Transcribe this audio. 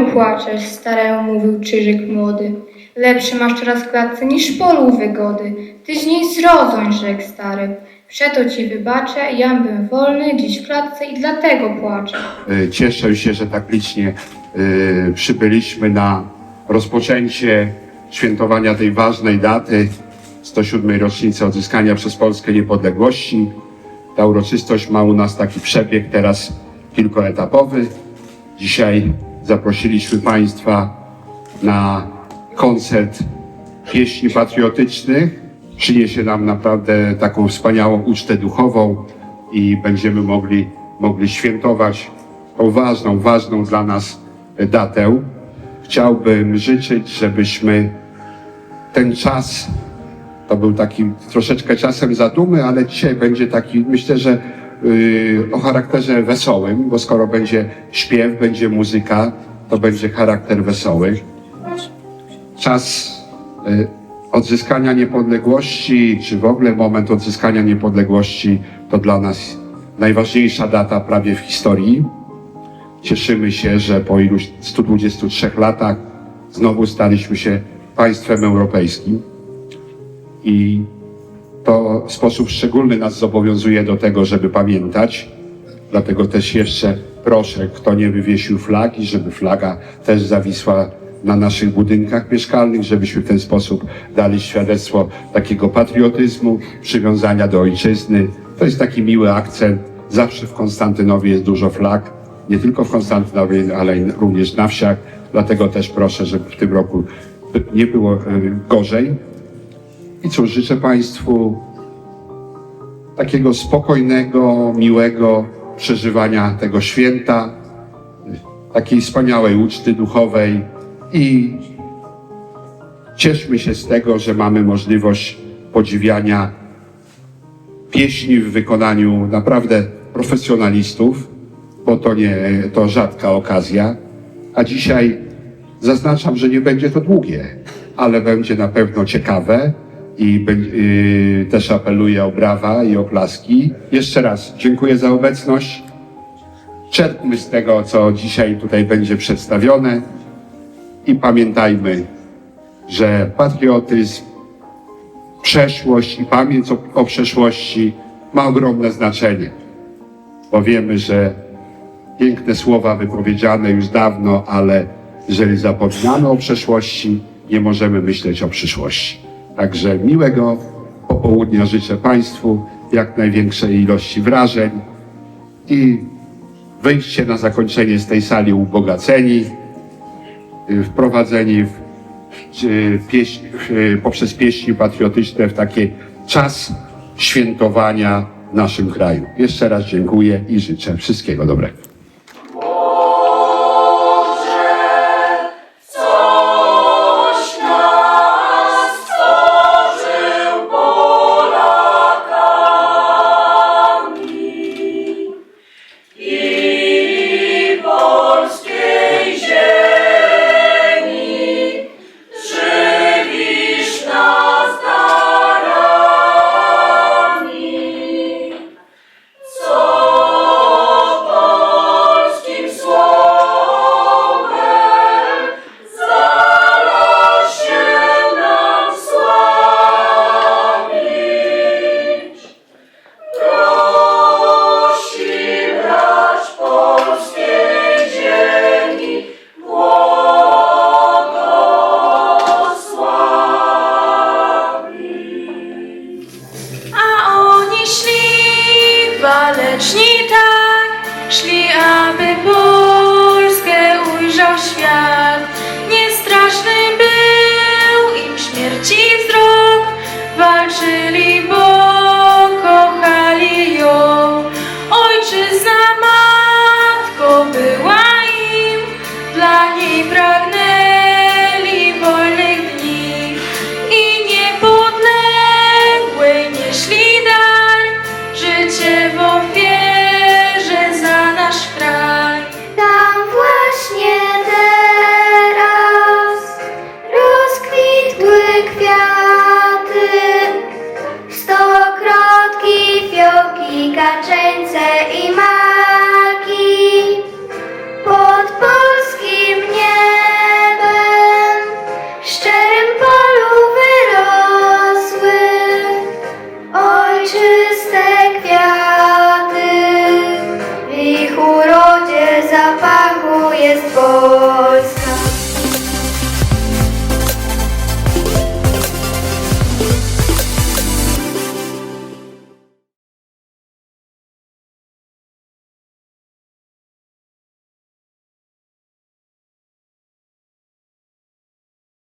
płaczesz? Staremu mówił Czyżyk młody. Lepszy masz teraz klatce niż w polu wygody. Ty z niej zrozoń, rzekł stary. Przeto ci wybaczę, jam bym wolny dziś w klatce i dlatego płaczę. Y, Cieszę się, że tak licznie y, przybyliśmy na rozpoczęcie świętowania tej ważnej daty 107. rocznicy odzyskania przez Polskę niepodległości. Ta uroczystość ma u nas taki przebieg teraz kilkuetapowy. Dzisiaj zaprosiliśmy Państwa na koncert pieśni patriotycznych. Przyniesie nam naprawdę taką wspaniałą ucztę duchową i będziemy mogli, mogli świętować tą ważną, ważną dla nas datę. Chciałbym życzyć, żebyśmy ten czas, to był taki troszeczkę czasem zadumy, ale dzisiaj będzie taki, myślę, że o charakterze wesołym, bo skoro będzie śpiew, będzie muzyka, to będzie charakter wesoły. Czas y, odzyskania niepodległości, czy w ogóle moment odzyskania niepodległości, to dla nas najważniejsza data prawie w historii. Cieszymy się, że po iluś 123 latach znowu staliśmy się państwem europejskim i to w sposób szczególny nas zobowiązuje do tego, żeby pamiętać. Dlatego też jeszcze proszę, kto nie wywiesił flagi, żeby flaga też zawisła na naszych budynkach mieszkalnych, żebyśmy w ten sposób dali świadectwo takiego patriotyzmu, przywiązania do ojczyzny. To jest taki miły akcent. Zawsze w Konstantynowie jest dużo flag, nie tylko w Konstantynowie, ale również na wsiach. Dlatego też proszę, żeby w tym roku nie było e, gorzej. I cóż, życzę Państwu takiego spokojnego, miłego przeżywania tego święta, takiej wspaniałej uczty duchowej i cieszmy się z tego, że mamy możliwość podziwiania pieśni w wykonaniu naprawdę profesjonalistów, bo to nie to rzadka okazja. A dzisiaj zaznaczam, że nie będzie to długie, ale będzie na pewno ciekawe i yy, też apeluję o brawa i oklaski. Jeszcze raz dziękuję za obecność. Czerpmy z tego, co dzisiaj tutaj będzie przedstawione i pamiętajmy, że patriotyzm, przeszłość i pamięć o, o przeszłości ma ogromne znaczenie, bo wiemy, że piękne słowa wypowiedziane już dawno, ale jeżeli zapominamy o przeszłości, nie możemy myśleć o przyszłości. Także miłego popołudnia życzę Państwu, jak największej ilości wrażeń i wyjście na zakończenie z tej sali ubogaceni, y, wprowadzeni w, w, poprzez pieśni patriotyczne w taki czas świętowania w naszym kraju. Jeszcze raz dziękuję i życzę wszystkiego dobrego. Kačence ima